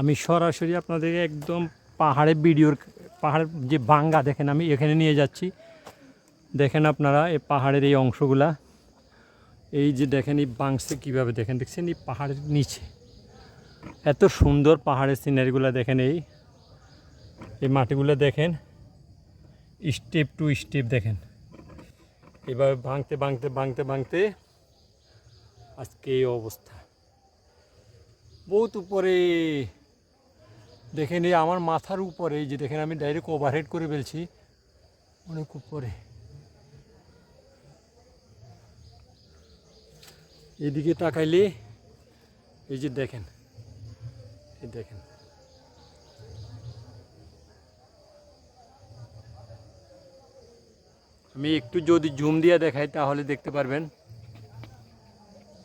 আমি সরাসরি আপনাদেরকে একদম পাহাড়ের ভিডিওর পাহাড়ের যে বাঙ্গা, দেখেন আমি এখানে নিয়ে যাচ্ছি। দেখেন আপনারা এই পাহাড়ের এই অংশগুলা। এই যে দেখেন, এই বাংসে কীভাবে দেখেন, দেখছেন এই পাহাড়ের নিচে? এত সুন্দর পাহাড়ের সিনারিগুলো দেখেন এই। এই মাটিগুলো দেখেন স্টেপ টু স্টেপ দেখেন। এভাবে ভাঙতে ভাঙতে ভাঙতে ভাঙতে আজকে এই অবস্থা। বহুত উপরে দেখেন এই আমার মাথার উপরে যে দেখেন আমি ডাইরেক্ট ওভারহেড করে ফেলছি, অনেক উপরে। এদিকে তাকাইলে, এই যে দেখেন, এই দেখেন। আমি একটু যদি জুম দিয়ে দেখাই, তাহলে দেখতে পারবেন,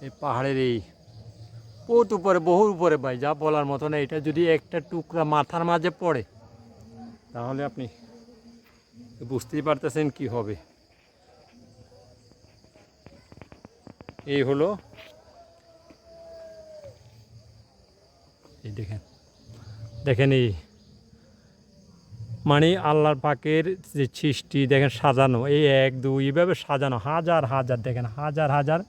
এই পাহাড়ের এই বহুত উপরে বহু উপরে ভাই, যা বলার মতো না এটা যদি একটা টুকরা মাথার মাঝে পড়ে, তাহলে আপনি বুঝতেই পারতেছেন কি হবে। এই হলো, এই দেখেন দেখেন এই মানে আল্লাহর পাকের যে সৃষ্টি, দেখেন সাজানো, এই এক, দুই এইভাবে সাজানো, হাজার হাজার, দেখেন হাজার হাজার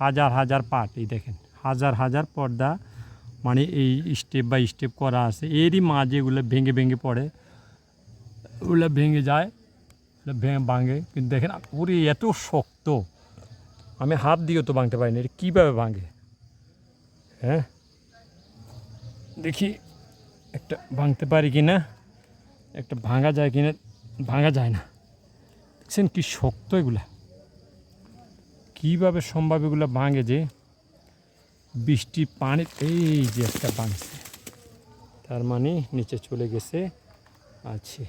হাজার হাজার পার্ট এই দেখেন। হাজার হাজার পর্দা মানে এই স্টেপ বাই স্টেপ করা আছে। এরই মাঝে এগুলো ভেঙে ভেঙে পড়ে। ওগুলো ভেঙে যায় ওগুলো ভেঙে ভাঙে। কিন্তু দেখেন, ওরে, এত শক্ত। আমি হাত দিয়েও তো ভাঙতে পারিনি। এটা কীভাবে ভাঙে? হ্যাঁ? দেখি, একটা ভাঙতে পারি কি না একটা ভাঙা যায় কিনা? ভাঙা যায় না। দেখছেন কি শক্ত এগুলা। কীভাবে সম্ভব এগুলো ভাঙে যে? বৃষ্টি পানি এই যে একটা বাঁধছে তার মানে নিচে চলে গেছে আছে।